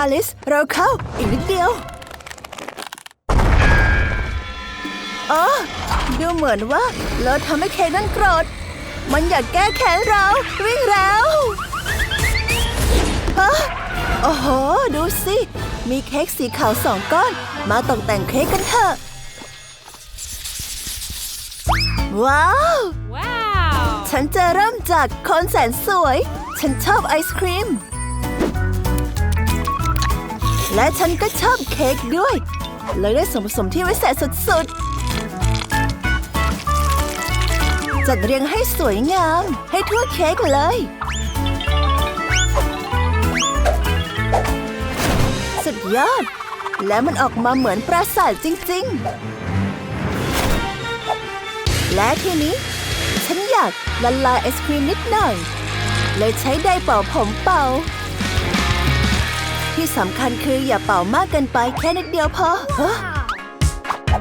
อลิส เราเข้า อีกนิดเดียวอ๋อดูเหมือนว่าเราทำให้เค้กนั่นโกรธ มันอยากแก้แค้นเรา วิ่งแล้วฮะโอ้โห ดูสิ มีเค้กสีขาวสองก้อน มาตกแต่งเค้กกันเถอะ ว้าว Wow! ฉันจะเริ่มจากคนแสนสวย ฉันชอบไอศครีม และฉันก็ชอบเค้กด้วย เลยได้ส่วนผสมที่วิเศษสุดๆ จัดเรียงให้สวยงาม ให้ทั่วเค้กเลย สุดยอด และมันออกมาเหมือนปราสาทจริงๆ และทีนี้ ฉันอยากละลายไอศครีมนิดหน่อย เลยใช้ไดร์เป่าผมเป่า ที่สำคัญคืออย่าเป่ามากเกินไปแค่นิดเดียวพอเฮ้อ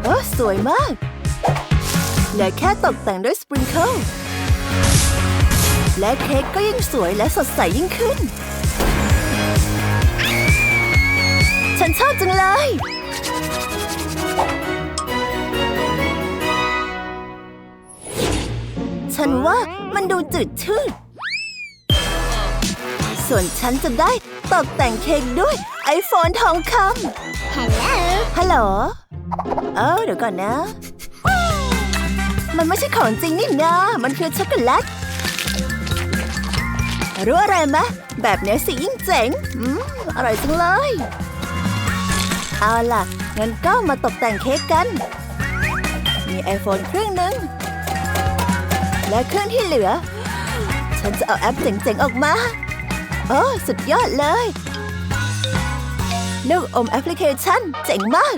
เออสวยมากเหลือแค่ตกแต่งด้วยสปริงเกิลและเค้กก็ยิ่งสวยและสดใสยิ่งขึ้น ฉันชอบจังเลยฉันว่ามันดูจืดชืด ส่วนฉันจะได้ตกแต่งเค้กด้วยไอโฟนทองคำ Hello! ฮัลโหลเออเดี๋ยวก่อนนะ มันไม่ใช่ของจริงนี่นะ มันคือช็อกโกแลต รู้อะไรไหมแบบเนี้ยสิยิ่งเจ๋ง อืม อร่อยจังเลย เอาล่ะ งั้นก็มาตกแต่งเค้กกัน มีไอโฟนเครื่องหนึ่ง และเครื่องที่เหลือ ฉันจะเอาแอปเจ๋งๆออกมา โอ้สุดยอดเลย ลูกอมแอปพลิเคชันเจ๋งมาก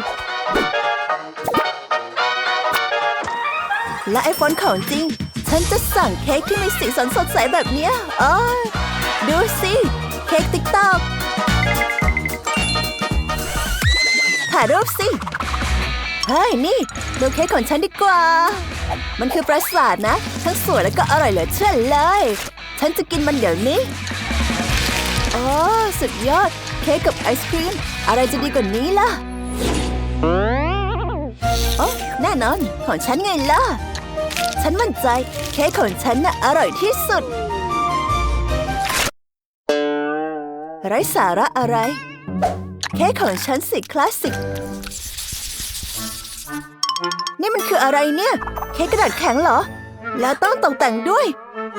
และไอโฟนของจริง ฉันจะสั่งเค้กที่มีสีสันสดใสแบบเนี้ยอ๋อดูสิ เค้กติ๊กตอกถ่ายรูปสิ เฮ้ย นี่ ดูเค้กของฉันดีกว่า มันคือปราสาทนะ ทั้งสวยและก็อร่อยเหลือเชื่อเลย ฉันจะกินมันเดี๋ยวนี้ โอ้สุดยอด เค้กกับไอศครีม อะไรจะดีกว่านี้ล่ะ โอ้แน่นอน ของฉันไงล่ะ ฉันมั่นใจ เค้กของฉันน่ะอร่อยที่สุด ไร้สาระอะไร เค้กของฉันสิคลาสสิก นี่มันคืออะไรเนี่ย เค้กกระดาษแข็งเหรอ แล้วต้องตกแต่งด้วย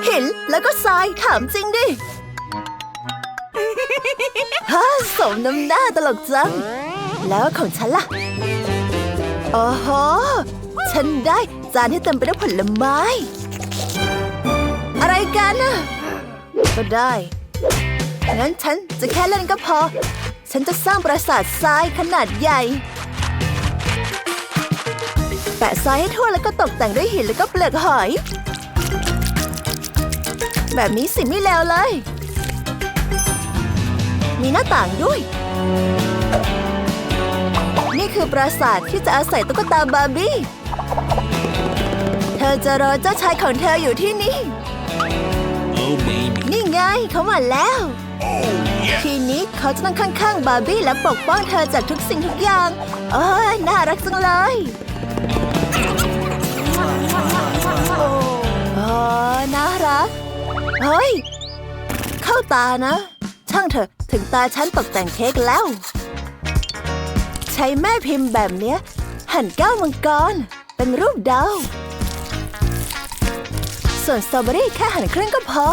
หินแล้วก็ทรายถามจริงดิ ฮ่าสมน้ำหน้าตลกจัง แล้วของฉันล่ะโอ้โหฉันได้จานที่เต็มไปด้วยผลไม้ อะไรกันน่ะ ก็ได้ งั้นฉันจะแค่เล่นก็พอ ฉันจะสร้างปราสาททรายขนาดใหญ่ แปะทรายให้ทั่วแล้วก็ตกแต่งด้วยหินแล้วก็เปลือกหอย แบบนี้สิไม่แล้วเลย มีหน้าต่างด้วย นี่คือปราสาทที่จะอาศัยตุ๊กตาบาร์บี้ เธอจะรอเจ้าชายของเธออยู่ที่นี่ Oh, baby. นี่ไงเขามาแล้ว ทีนี้เขาจะนั่งข้างๆ บาร์บี้และปกป้องเธอจากทุกสิ่งทุกอย่างเอ้ยน่ารักจังเลยโอ้น่ารัก เฮ้ย เข้าตานะ ช่างเถอะ ถึงตาฉันตกแต่งเค้กแล้ว ใช้แม่พิมพ์แบบเนี้ย หั่นก้าวมังกร เป็นรูปดาว ส่วนสตรอเบอรี่แค่หั่นครึ่งก็พอ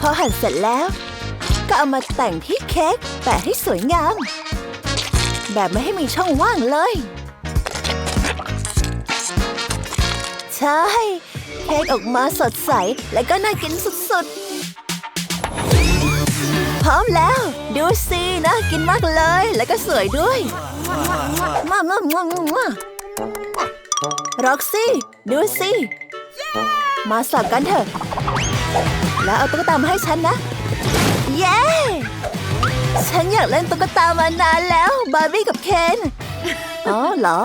พอหั่นเสร็จแล้ว ก็เอามาแต่งที่เค้กแปะให้สวยงาม แบบไม่ให้มีช่องว่างเลย ใช่ เค้กออกมาสดใส และก็น่ากินสุดๆ พร้อมแล้ว ดูสินะกินมากเลย แล้วก็สวยด้วยมามามามามาร็อกซี่ ดูสิมาสลับกันเถอะ แล้วเอาตุ๊กตามาให้ฉันนะ เย้ ฉันอยากเล่นตุ๊กตามานานแล้ว บาร์บี้กับเคน อ๋อเหรอ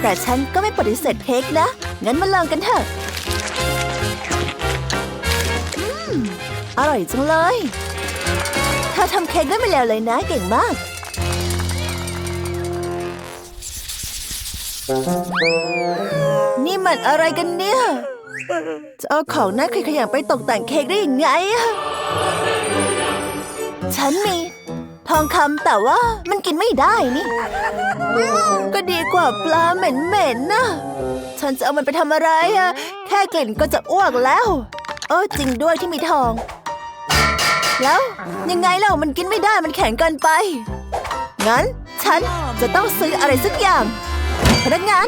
แต่ฉันก็ไม่ปฏิเสธเค้กนะ งั้นมาลองกันเถอะ อร่อยจังเลยเธอทำเค้กได้ไม่แล้วเลยนะเก่งมาก นี่มันอะไรกันเนี่ย จะเอาของน่าขยะไปตกแต่งเค้กได้ยังไงอะฉันมี ทองคำแต่ว่ามันกินไม่ได้นี่ ก็ดีกว่าปลาเหม็นๆนะฉันจะเอามันไปทำอะไรอะแค่กลิ่นก็จะอ้วกแล้วเออจริงด้วยที่มีทอง แล้วยังไงเล่ามันกินไม่ได้มันแข็งเกินไป งั้นฉันจะต้องซื้ออะไรสักอย่าง พนักงาน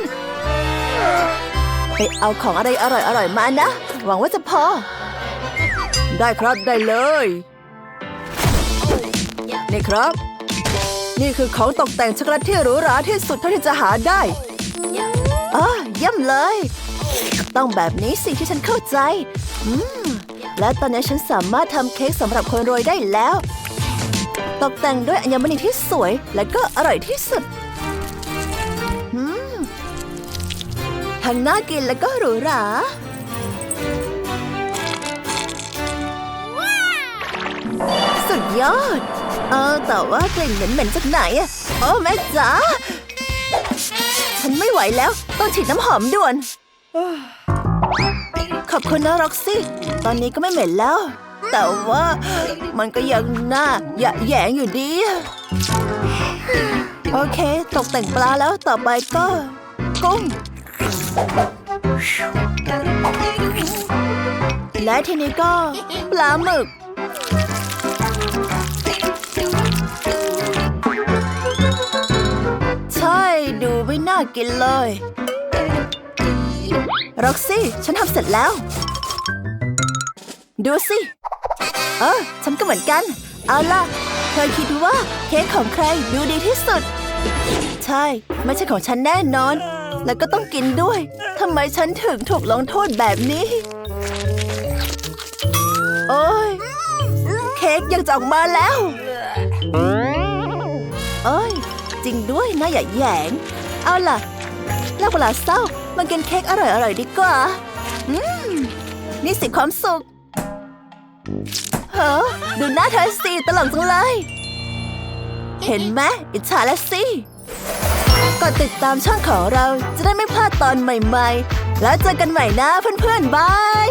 ไปเอาของอะไรอร่อยๆมานะ หวังว่าจะพอ ได้ครับได้เลย นี่ครับ นี่คือของตกแต่งช็อกโกแลตที่หรูหราที่สุดเท่าที่จะหาได้อ๋อเยี่ยมเลย ต้องแบบนี้สิที่ฉันเข้าใจ อืม และตอนนี้ฉันสามารถทำเค้กสำหรับคนรวยได้แล้ว ตกแต่งด้วยอัญมณีที่สวยและก็อร่อยที่สุดทั้งน่ากินและก็หรูหราสุดยอด เออแต่ว่ากลิ่นเหม็นๆจากไหนอะโอ้แม่จ๋าฉันไม่ไหวแล้ว ต้องฉีดน้ำหอมด่วน ขอบคุณนะร็อกซี่ ตอนนี้ก็ไม่เหม็นแล้ว แต่ว่ามันก็ยังน่าหยะแยงอยู่ดี โอเค ตกแต่งปลาแล้วต่อไปก็ กุ้ง และทีนี้ก็ ปลาหมึกใช่ดูไม่น่ากินเลย ร็อกซี่ ฉันทำเสร็จแล้ว ดูสิ เออ ฉันก็เหมือนกัน เอาล่ะ เธอคิดว่าเค้กของใครดูดีที่สุด ใช่ ไม่ใช่ของฉันแน่นอน แล้วก็ต้องกินด้วย ทำไมฉันถึงถูกลงโทษแบบนี้ โอ้ย เค้กยังจะออกมาแล้วเอ้ย จริงด้วยน่าหยาแยง เอาล่ะเลิกเวลาเศร้า มากินเค้กอร่อยๆดีกว่า อืม นี่สิความสุขเฮ้อดูหน้าเธอสิตลกจังเลย เห็นไหมอิจฉาแล้วสิกดติดตามช่องของเราจะได้ไม่พลาดตอนใหม่ ๆ แล้วเจอกันใหม่นะเพื่อนๆ บาย